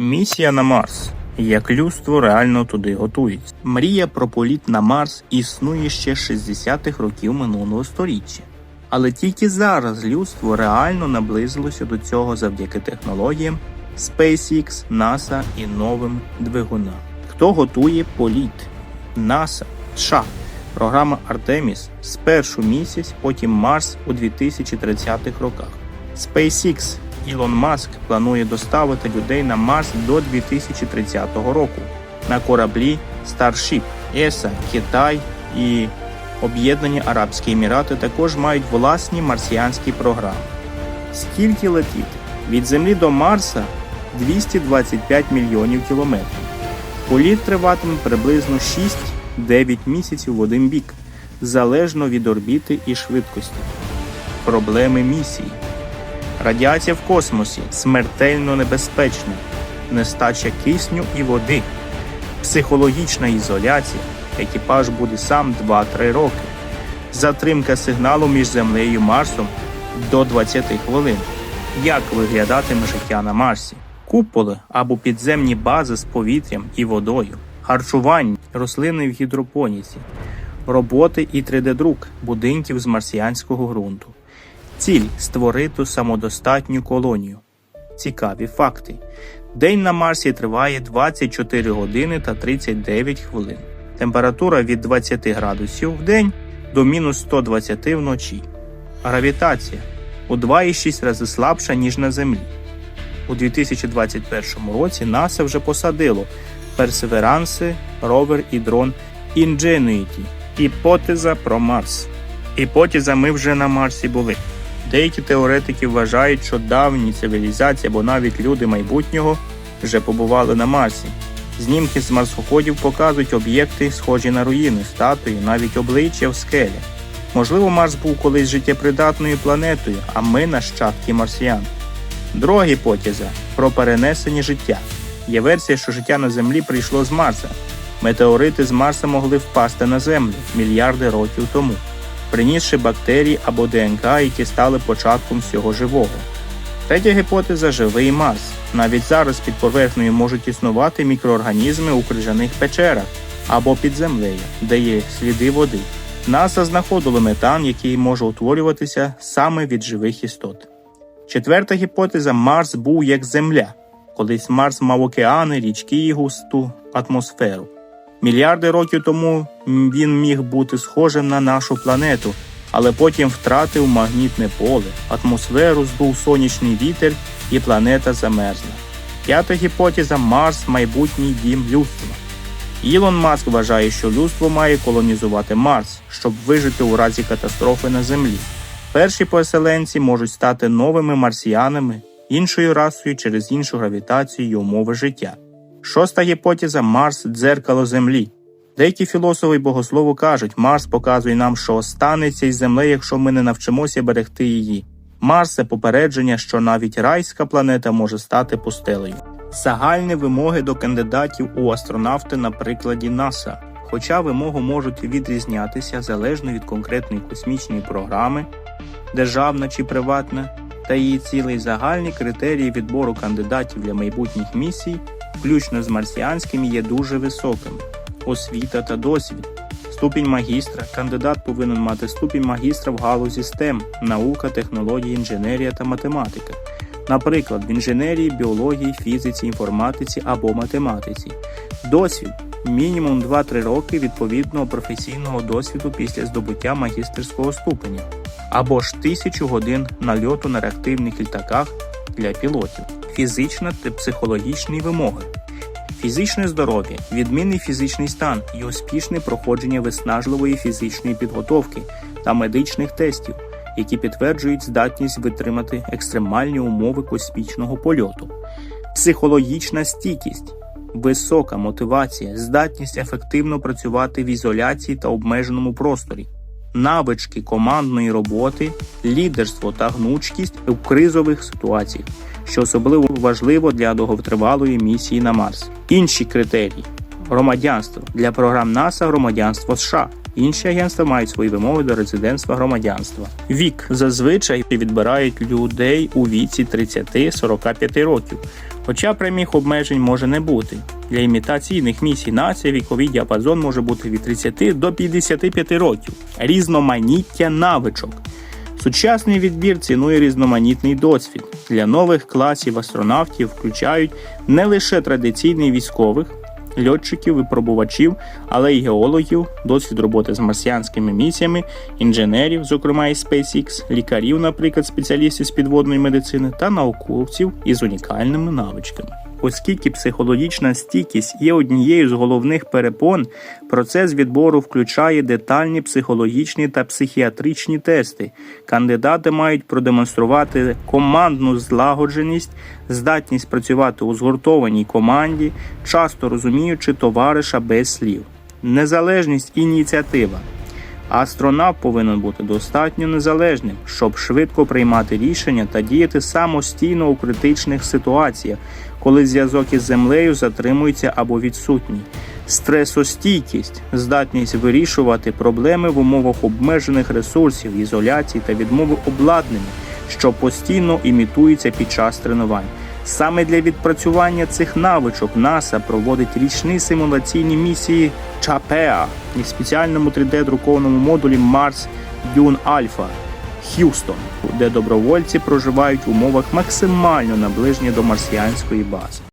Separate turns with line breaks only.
Місія на Марс. Як людство реально туди готується. Мрія про політ на Марс існує ще з 60-х років минулого століття. Але тільки зараз людство реально наблизилося до цього завдяки технологіям SpaceX, NASA і новим двигунам. Хто готує політ? NASA, США. Програма Artemis спершу місяць, потім Марс у 2030-х роках. SpaceX Ілон Маск планує доставити людей на Марс до 2030 року на кораблі Starship. ЕСА, Китай і Об'єднані Арабські Емірати також мають власні марсіанські програми. Скільки летіти? Від Землі до Марса 225 мільйонів кілометрів. Політ триватиме приблизно 6-9 місяців в один бік, залежно від орбіти і швидкості. Проблеми місії. Радіація в космосі смертельно небезпечна, нестача кисню і води, психологічна ізоляція, екіпаж буде сам 2-3 роки, затримка сигналу між Землею і Марсом до 20 хвилин. Як виглядатиме життя на Марсі? Куполи або підземні бази з повітрям і водою, харчування, рослини в гідропоніці, роботи і 3D-друк будинків з марсіанського ґрунту. Ціль створити самодостатню колонію. Цікаві факти. День на Марсі триває 24 години та 39 хвилин. Температура від 20 градусів в день до мінус 120 вночі. Гравітація у 2,6 рази слабша, ніж на Землі. У 2021 році НАСА вже посадило Персеверанси, ровер і дрон Ingenuity. Гіпотеза про Марс. Гіпотеза ми вже на Марсі були. Деякі теоретики вважають, що давні цивілізації або навіть люди майбутнього вже побували на Марсі. Знімки з марсоходів показують об'єкти, схожі на руїни, статуї, навіть обличчя в скелі. Можливо, Марс був колись життєпридатною планетою, а ми нащадки марсіян. Друга гіпотеза про перенесення життя. Є версія, що життя на Землі прийшло з Марса. Метеорити з Марса могли впасти на Землю мільярди років тому принісши бактерії або ДНК, які стали початком всього живого. Третя гіпотеза живий Марс. Навіть зараз під поверхнею можуть існувати мікроорганізми у крижаних печерах або під землею, де є сліди води. НАСА знаходило метан, який може утворюватися саме від живих істот. Четверта гіпотеза Марс був як Земля. Колись Марс мав океани, річки і густу атмосферу. Мільярди років тому він міг бути схожим на нашу планету, але потім втратив магнітне поле, атмосферу здув сонячний вітер і планета замерзла. П'ята гіпотеза Марс майбутній дім людства. Ілон Маск вважає, що людство має колонізувати Марс, щоб вижити у разі катастрофи на Землі. Перші поселенці можуть стати новими марсіянами, іншою расою через іншу гравітацію і умови життя. Шоста гіпотеза Марс дзеркало Землі. Деякі філософи і богослови кажуть, Марс показує нам, що станеться із землею, якщо ми не навчимося берегти її. Марс це попередження, що навіть райська планета може стати пустелею. Загальні вимоги до кандидатів у астронавти на прикладі НАСА. Хоча вимоги можуть відрізнятися залежно від конкретної космічної програми, державна чи приватна, та її цілий загальні критерії відбору кандидатів для майбутніх місій включно з марсіанським, є дуже високим. Освіта та досвід. Ступінь магістра. Кандидат повинен мати ступінь магістра в галузі STEM – наука, технології, інженерія та математика. Наприклад, в інженерії, біології, фізиці, інформатиці або математиці. Досвід мінімум 2-3 роки відповідного професійного досвіду після здобуття магістерського ступеня, або ж тисячу годин нальоту на реактивних літаках для пілотів. Фізична та психологічні вимоги, фізичне здоров'я, відмінний фізичний стан і успішне проходження виснажливої фізичної підготовки та медичних тестів, які підтверджують здатність витримати екстремальні умови космічного польоту, психологічна стійкість. Висока мотивація, здатність ефективно працювати в ізоляції та обмеженому просторі, навички командної роботи, лідерство та гнучкість у кризових ситуаціях, що особливо важливо для довготривалої місії на Марс. Інші критерії громадянство для програм НАСА громадянство США. Інші агентства мають свої вимоги до резидентства громадянства. Вік зазвичай відбирають людей у віці 30-45 років, хоча прямих обмежень може не бути. Для імітаційних місій нації віковий діапазон може бути від 30 до 55 років. Різноманіття навичок. Сучасний відбір цінує різноманітний досвід. Для нових класів астронавтів включають не лише традиційних військових, льотчиків, випробувачів, але й геологів, досвід роботи з марсіанськими місіями, інженерів, зокрема із SpaceX, лікарів, наприклад, спеціалістів з підводної медицини, та науковців із унікальними навичками. Оскільки психологічна стійкість є однією з головних перепон, процес відбору включає детальні психологічні та психіатричні тести. Кандидати мають продемонструвати командну злагодженість, здатність працювати у згуртованій команді, часто розуміючи товариша без слів, незалежність ініціатива. Астронавт повинен бути достатньо незалежним, щоб швидко приймати рішення та діяти самостійно у критичних ситуаціях, коли зв'язок із землею затримується або відсутній. Стресостійкість, здатність вирішувати проблеми в умовах обмежених ресурсів, ізоляції та відмови обладнання, що постійно імітується під час тренувань. Саме для відпрацювання цих навичок НАСА проводить річні симуляційні місії ЧАПЕА і спеціальному 3D-друкованому модулі Марс Дюн Альфа Х'юстон, де добровольці проживають в умовах максимально наближені до марсіанської бази.